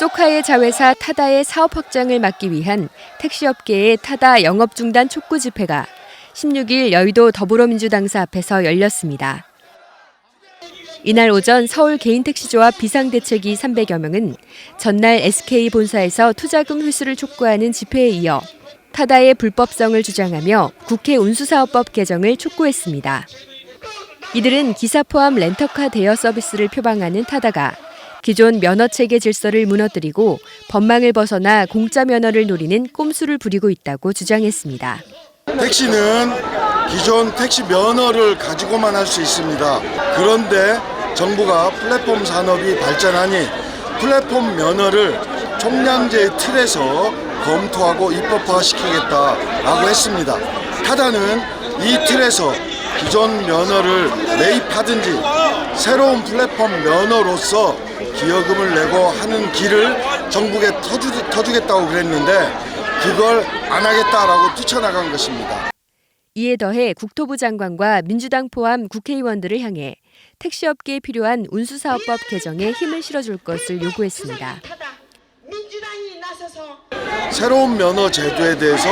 소카의 자회사 타다의 사업 확장을 막기 위한 택시업계의 타다 영업 중단 촉구 집회가 16일 여의도 더불어민주당사 앞에서 열렸습니다. 이날 오전 서울 개인택시조합 비상대책위 300여 명은 전날 SK 본사에서 투자금 회수를 촉구하는 집회에 이어 타다의 불법성을 주장하며 국회 운수사업법 개정을 촉구했습니다. 이들은 기사 포함 렌터카 대여 서비스를 표방하는 타다가 기존 면허 체계 질서를 무너뜨리고 법망을 벗어나 공짜 면허를 노리는 꼼수를 부리고 있다고 주장했습니다. 택시는 기존 택시 면허를 가지고만 할 수 있습니다. 그런데 정부가 플랫폼 산업이 발전하니 플랫폼 면허를 총량제의 틀에서 검토하고 입법화시키겠다라고 했습니다. 타다는 이 틀에서 기존 면허를 매입하든지 새로운 플랫폼 면허로서 기여금을 내고 하는 길을 정부에 터주, 터주겠다고 그랬는데 그걸 안 하겠다라고 뛰쳐나간 것입니다. 이에 더해 국토부 장관과 민주당 포함 국회의원들을 향해 택시업계에 필요한 운수사업법 개정에 힘을 실어줄 것을 요구했습니다. 새로운 면허 제도에 대해서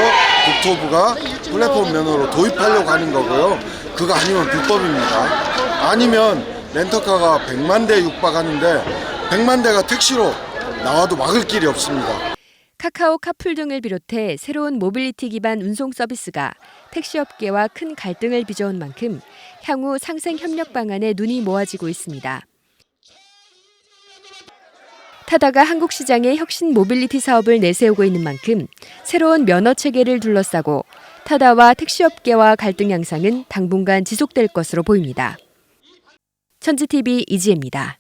국토부가 플랫폼 면허로 도입하려고 하는 거고요. 그거 아니면 불법입니다. 아니면 렌터카가 100만 대 육박하는데 100만 대가 택시로 나와도 막을 길이 없습니다. 카카오 카풀 등을 비롯해 새로운 모빌리티 기반 운송 서비스가 택시업계와 큰 갈등을 빚어온 만큼 향후 상생 협력 방안에 눈이 모아지고 있습니다. 타다가 한국 시장에 혁신 모빌리티 사업을 내세우고 있는 만큼 새로운 면허 체계를 둘러싸고 타다와 택시업계와 갈등 양상은 당분간 지속될 것으로 보입니다. 천지TV 이지혜입니다.